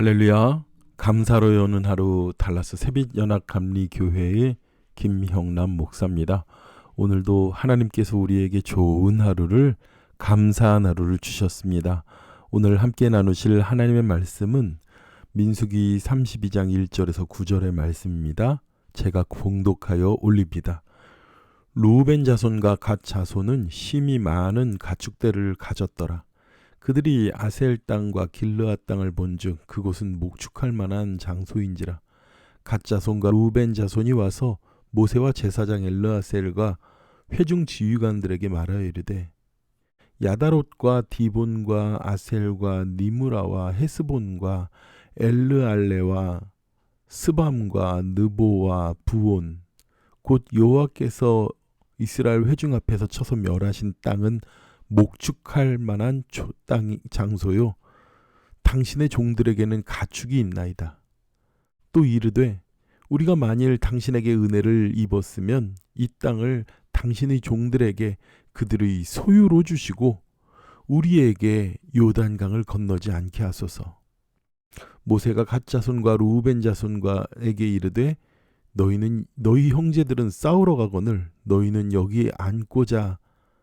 할렐루야. 감사로 여는 하루 달라스 새빛 연합 감리 교회의 김형남 목사입니다. 오늘도 하나님께서 우리에게 좋은 하루를 감사한 하루를 주셨습니다. 오늘 함께 나누실 하나님의 말씀은 민수기 32장 1절에서 9절의 말씀입니다. 제가 봉독하여 올립니다. 루벤 자손과 갓 자손은 심히 많은 가축대를 가졌더라. 그들이 아셀 땅과 길르앗 땅을 본즉 그곳은 목축할 만한 장소인지라 갓 자손과 루벤 자손이 와서 모세와 제사장 엘르아셀과 회중 지휘관들에게 말하여 이르되 야다롯과 디본과 아셀과 니무라와 헤스본과 엘르알레와 스밤과 느보와 부온 곧 여호와께서 이스라엘 회중 앞에서 쳐서 멸하신 땅은 목축할 만한 땅 장소요 당신의 종들에게는 가축이 있나이다. 또 이르되 우리가 만일 당신에게 은혜를 입었으면 이 땅을 당신의 종들에게 그들의 소유로 주시고 우리에게 요단강을 건너지 않게 하소서. 모세가 갓 자손과 루벤 자손과에게 이르되 너희는 너희 형제들은 싸우러 가거늘 너희는 여기 앉고자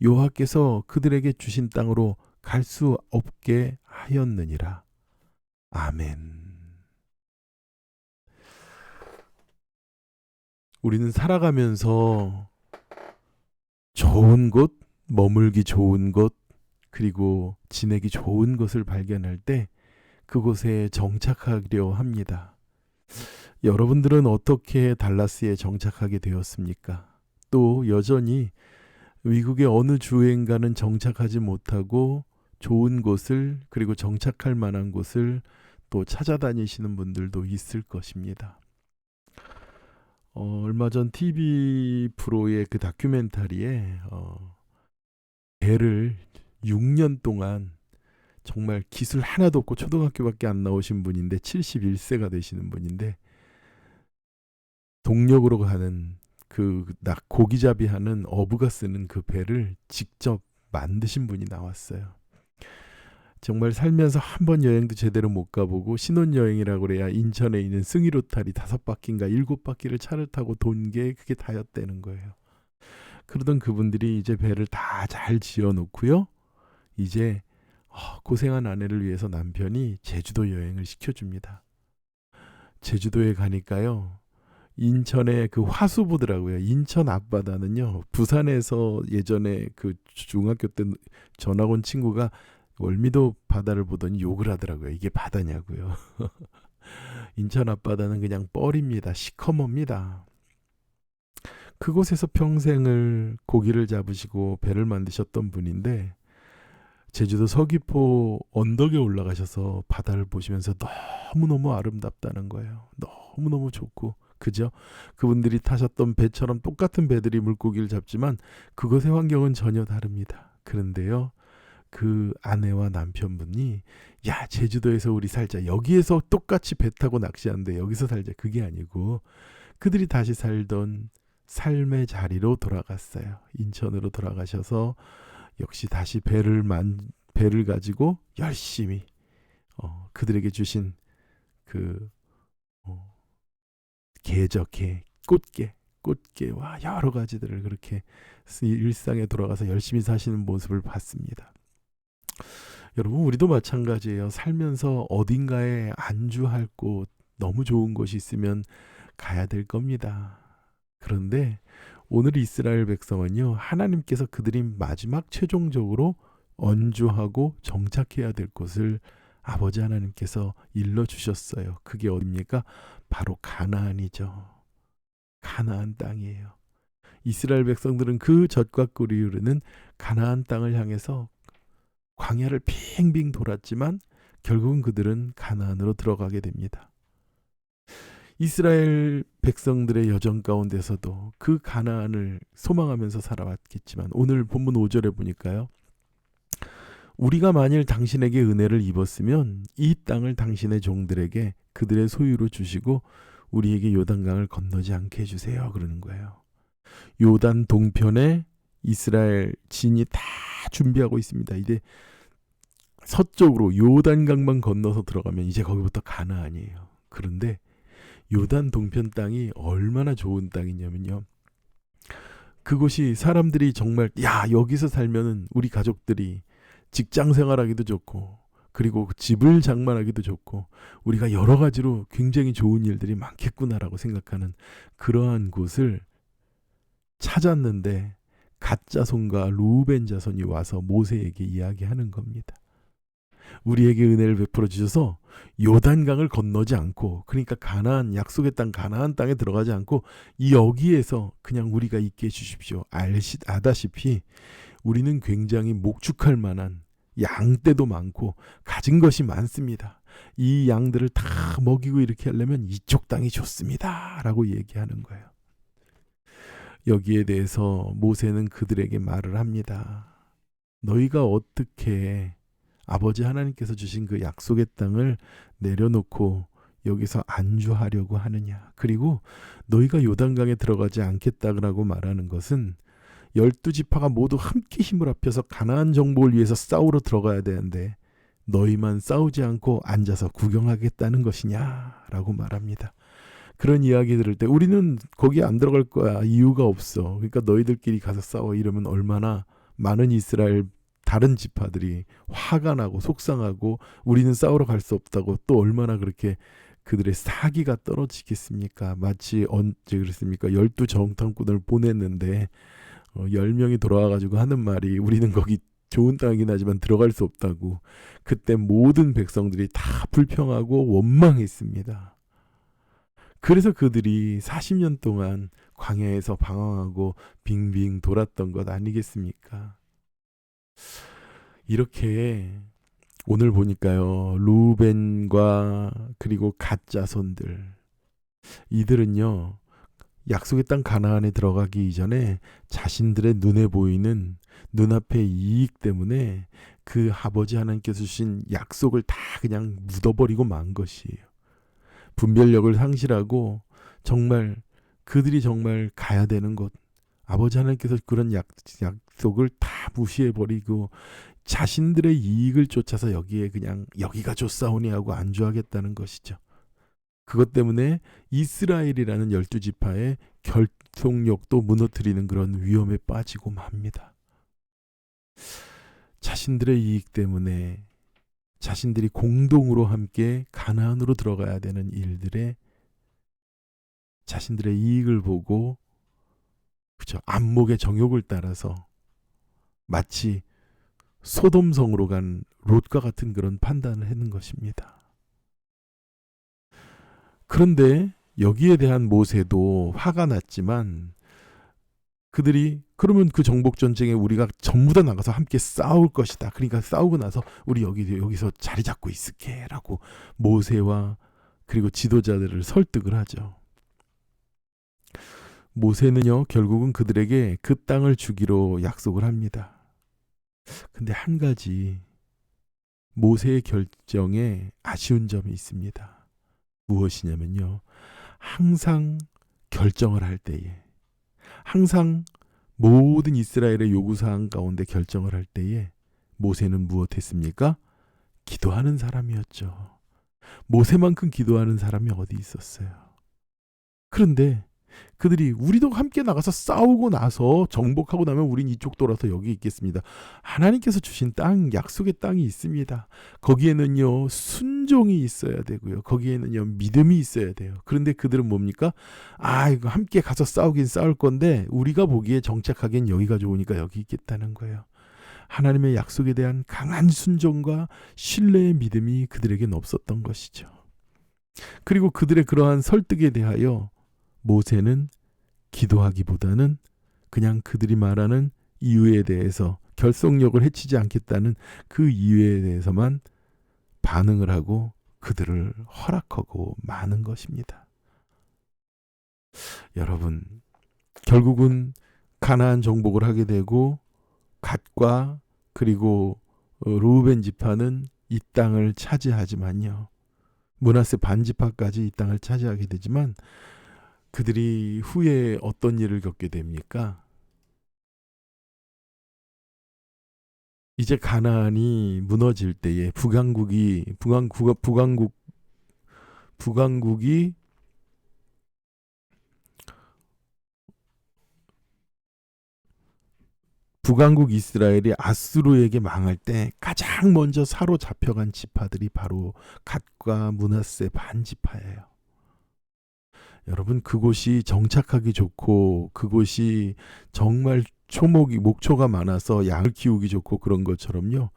여호와께서 그들에게 주신 땅으로 갈 수 없게 하였느니라. 아멘. 우리는 살아가면서 좋은 곳, 머물기 좋은 곳, 그리고 지내기 좋은 곳을 발견할 때 그곳에 정착하려 합니다. 여러분들은 어떻게 달라스에 정착하게 되었습니까? 또 여전히 미국의 어느 주행가는 정착하지 못하고 좋은 곳을 그리고 정착할 만한 곳을 또 찾아다니시는 분들도 있을 것입니다. 어, 얼마 전 TV 프로의 그 다큐멘터리에 어, 배를 6년 동안 정말 기술 하나도 없고 초등학교밖에 안 나오신 분인데 71세가 되시는 분인데 동력으로 가는 그낙 고기잡이 하는 어부가 쓰는 그 배를 직접 만드신 분이 나왔어요. 정말 살면서 한 번 여행도 제대로 못 가보고 신혼여행이라고 그래야 인천에 있는 승희로타리 다섯 바퀴인가 일곱 바퀴를 차를 타고 돈 게 그게 다였다는 거예요. 그러던 그분들이 이제 배를 다 잘 지어 놓고요. 이제 어, 고생한 아내를 위해서 남편이 제주도 여행을 시켜줍니다. 제주도에 가니까요. 인천의 그 화수보더라고요. 인천 앞바다는요. 부산에서 예전에 그 중학교 때 전학 온 친구가 월미도 바다를 보더니 욕을 하더라고요. 이게 바다냐고요. 인천 앞바다는 그냥 뻘입니다. 시커멉니다. 그곳에서 평생을 고기를 잡으시고 배를 만드셨던 분인데 제주도 서귀포 언덕에 올라가셔서 바다를 보시면서 너무너무 아름답다는 거예요. 너무너무 좋고 그죠? 그분들이 타셨던 배처럼 똑같은 배들이 물고기를 잡지만 그것의 환경은 전혀 다릅니다. 그런데요. 그 아내와 남편분이 야 제주도에서 우리 살자 여기에서 똑같이 배 타고 낚시하는데 여기서 살자 그게 아니고 그들이 다시 살던 삶의 자리로 돌아갔어요 인천으로 돌아가셔서 역시 다시 배를 만 배를 가지고 열심히 어, 그들에게 주신 그 어, 개적개, 꽃게, 꽃게와 여러 가지들을 그렇게 일상에 돌아가서 열심히 사시는 모습을 봤습니다. 여러분 우리도 마찬가지예요. 살면서 어딘가에 안주할 곳 너무 좋은 곳이 있으면 가야 될 겁니다. 그런데 오늘 이스라엘 백성은요 하나님께서 그들이 마지막 최종적으로 언주하고 정착해야 될 곳을 아버지 하나님께서 일러 주셨어요. 그게 어딥니까? 바로 가나안이죠. 가나안 땅이에요. 이스라엘 백성들은 그 젖과 꿀이 흐르는 가나안 땅을 향해서 광야를 빙빙 돌았지만 결국은 그들은 가나안으로 들어가게 됩니다. 이스라엘 백성들의 여정 가운데서도 그 가나안을 소망하면서 살아왔겠지만 오늘 본문 5절에 보니까요. 우리가 만일 당신에게 은혜를 입었으면 이 땅을 당신의 종들에게 그들의 소유로 주시고 우리에게 요단강을 건너지 않게 해주세요. 그러는 거예요. 요단 동편에 이스라엘 진이 다 준비하고 있습니다. 이제 서쪽으로 요단강만 건너서 들어가면 이제 거기부터 가나안이에요. 그런데 요단 동편 땅이 얼마나 좋은 땅이냐면요. 그곳이 사람들이 정말 야 여기서 살면은 우리 가족들이 직장 생활하기도 좋고 그리고 집을 장만하기도 좋고 우리가 여러 가지로 굉장히 좋은 일들이 많겠구나라고 생각하는 그러한 곳을 찾았는데 갓자손과 루벤 자손이 와서 모세에게 이야기하는 겁니다. 우리에게 은혜를 베풀어 주셔서 요단강을 건너지 않고 그러니까 가나안 약속의 땅 가나안 땅에 들어가지 않고 이 여기에서 그냥 우리가 있게 해 주십시오. 알시 아다시피 우리는 굉장히 목축할 만한 양떼도 많고 가진 것이 많습니다. 이 양들을 다 먹이고 이렇게 하려면 이쪽 땅이 좋습니다 라고 얘기하는 거예요. 여기에 대해서 모세는 그들에게 말을 합니다. 너희가 어떻게 아버지 하나님께서 주신 그 약속의 땅을 내려놓고 여기서 안주하려고 하느냐. 그리고 너희가 요단강에 들어가지 않겠다라고 말하는 것은 열두 지파가 모두 함께 힘을 합해서 가나안 정복을 위해서 싸우러 들어가야 되는데 너희만 싸우지 않고 앉아서 구경하겠다는 것이냐라고 말합니다. 그런 이야기 들을 때 우리는 거기 안 들어갈 거야 이유가 없어. 그러니까 너희들끼리 가서 싸워 이러면 얼마나 많은 이스라엘 다른 지파들이 화가 나고 속상하고 우리는 싸우러 갈 수 없다고 또 얼마나 그렇게 그들의 사기가 떨어지겠습니까? 마치 언제 그랬습니까? 열두 정탐꾼을 보냈는데 어, 10명이 돌아와가지고 하는 말이 우리는 거기 좋은 땅이긴 하지만 들어갈 수 없다고 그때 모든 백성들이 다 불평하고 원망했습니다. 그래서 그들이 40년 동안 광야에서 방황하고 빙빙 돌았던 것 아니겠습니까? 이렇게 오늘 보니까요. 루벤과 그리고 가짜손들 이들은요. 약속의 땅 가나안에 들어가기 이전에 자신들의 눈에 보이는 눈앞의 이익 때문에 그 아버지 하나님께서 주신 약속을 다 그냥 묻어버리고 만 것이에요. 분별력을 상실하고 정말 그들이 정말 가야 되는 곳 아버지 하나님께서 그런 약, 약속을 다 무시해버리고 자신들의 이익을 쫓아서 여기에 그냥 여기가 좋사오니 하고 안주하겠다는 것이죠. 그것 때문에 이스라엘이라는 열두 지파의 결속력도 무너뜨리는 그런 위험에 빠지고 맙니다. 자신들의 이익 때문에 자신들이 공동으로 함께 가나안으로 들어가야 되는 일들에 자신들의 이익을 보고 그죠 안목의 정욕을 따라서 마치 소돔성으로 간 롯과 같은 그런 판단을 했는 것입니다. 그런데 여기에 대한 모세도 화가 났지만 그들이 그러면 그 정복 전쟁에 우리가 전부 다 나가서 함께 싸울 것이다. 그러니까 싸우고 나서 우리 여기 여기서 자리 잡고 있을게라고 모세와 그리고 지도자들을 설득을 하죠. 모세는요 결국은 그들에게 그 땅을 주기로 약속을 합니다. 근데 한 가지 모세의 결정에 아쉬운 점이 있습니다. 무엇이냐면요. 항상 결정을 할 때에 항상 모든 이스라엘의 요구사항 가운데 결정을 할 때에 모세는 무엇했습니까? 기도하는 사람이었죠. 모세만큼 기도하는 사람이 어디 있었어요. 그런데 그들이 우리도 함께 나가서 싸우고 나서 정복하고 나면 우린 이쪽 돌아서 여기 있겠습니다. 하나님께서 주신 땅, 약속의 땅이 있습니다. 거기에는요, 순종이 있어야 되고요. 거기에는요, 믿음이 있어야 돼요. 그런데 그들은 뭡니까? 아, 이거 함께 가서 싸우긴 싸울 건데, 우리가 보기에 정착하기엔 여기가 좋으니까 여기 있겠다는 거예요. 하나님의 약속에 대한 강한 순종과 신뢰의 믿음이 그들에겐 없었던 것이죠. 그리고 그들의 그러한 설득에 대하여 모세는 기도하기보다는 그냥 그들이 말하는 이유에 대해서 결속력을 해치지 않겠다는 그 이유에 대해서만 반응을 하고 그들을 허락하고 마는 것입니다. 여러분 결국은 가나안 정복을 하게 되고 갓과 그리고 어, 루벤 지파는 이 땅을 차지하지만요. 문하세 반지파까지 이 땅을 차지하게 되지만 그들이 후에 어떤 일을 겪게 됩니까? 이제 가나안이 무너질 때에 북왕국이 북왕국 북왕국 북왕국이 북왕국 이스라엘이 아수르에게 망할 때 가장 먼저 사로잡혀간 지파들이 바로 갓과 문하세 반지파예요. 여러분 그곳이 정착하기 좋고 그곳이 정말 초목이 목초가 많아서 양을 키우기 좋고 그런 것처럼요.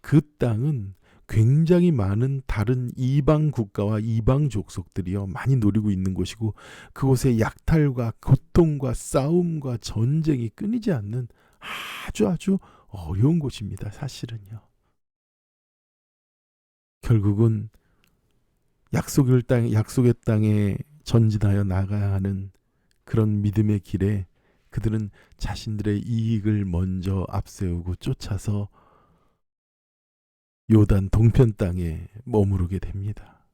그 땅은 굉장히 많은 다른 이방 국가와 이방 족속들이요 많이 노리고 있는 곳이고 그곳에 약탈과 고통과 싸움과 전쟁이 끊이지 않는 아주 아주 어려운 곳입니다. 사실은요. 결국은 약속의 땅 약속의 땅에 전진하여 나가야 하는 그런 믿음의 길에 그들은 자신들의 이익을 먼저 앞세우고 쫓아서 요단 동편 땅에 머무르게 됩니다.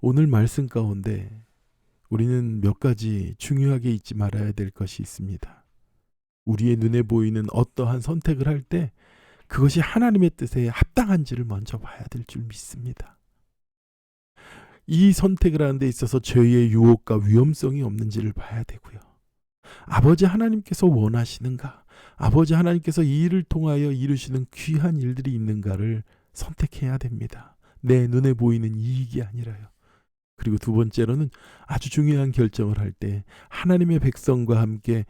오늘 말씀 가운데 우리는 몇 가지 중요하게 잊지 말아야 될 것이 있습니다. 우리의 눈에 보이는 어떠한 선택을 할 때 그것이 하나님의 뜻에 합당한지를 먼저 봐야 될 줄 믿습니다. 이 선택을 하는 데 있어서 죄의 유혹과 위험성이 없는지를 봐야 되고요. 아버지 하나님께서 원하시는가? 아버지 하나님께서 이 일을 통하여 이루시는 귀한 일들이 있는가를 선택해야 됩니다. 내 눈에 보이는 이익이 아니라요. 그리고 두 번째로는 아주 중요한 결정을 할 때 하나님의 백성과 함께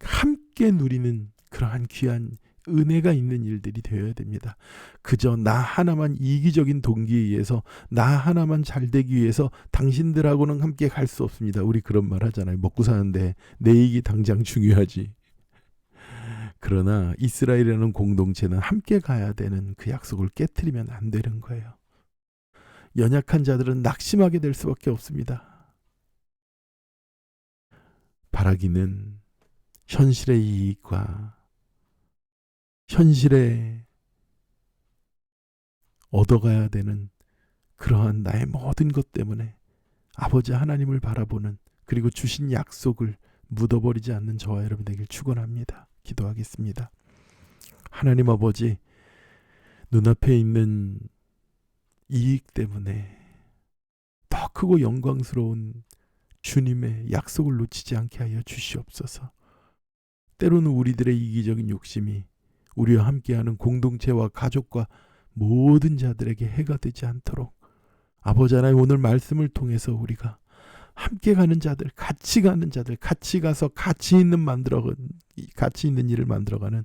함께 누리는 그러한 귀한 은혜가 있는 일들이 되어야 됩니다. 그저 나 하나만 이기적인 동기에 의해서 나 하나만 잘 되기 위해서 당신들하고는 함께 갈 수 없습니다. 우리 그런 말 하잖아요. 먹고 사는데 내 이익이 당장 중요하지. 그러나 이스라엘이라는 공동체는 함께 가야 되는 그 약속을 깨뜨리면 안 되는 거예요. 연약한 자들은 낙심하게 될 수밖에 없습니다. 바라기는 현실의 이익과 현실에 얻어가야 되는 그러한 나의 모든 것 때문에 아버지 하나님을 바라보는 그리고 주신 약속을 묻어버리지 않는 저와 여러분 되길 축원합니다. 기도하겠습니다. 하나님 아버지 눈앞에 있는 이익 때문에 더 크고 영광스러운 주님의 약속을 놓치지 않게 하여 주시옵소서. 때로는 우리들의 이기적인 욕심이 우리와 함께하는 공동체와 가족과 모든 자들에게 해가 되지 않도록 아버지 하나님 오늘 말씀을 통해서 우리가 함께 가는 자들, 같이 가는 자들, 같이 가서 가치 있는 만들어 가치 있는 일을 만들어가는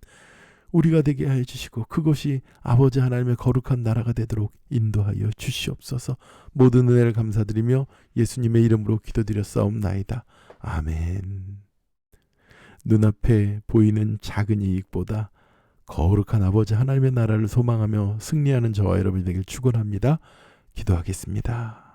우리가 되게 하여 주시고 그것이 아버지 하나님의 거룩한 나라가 되도록 인도하여 주시옵소서. 모든 은혜를 감사드리며 예수님의 이름으로 기도드렸사옵나이다. 아멘. 눈앞에 보이는 작은 이익보다 거룩한 아버지 하나님의 나라를 소망하며 승리하는 저와 여러분이 되길 축원합니다. 기도하겠습니다.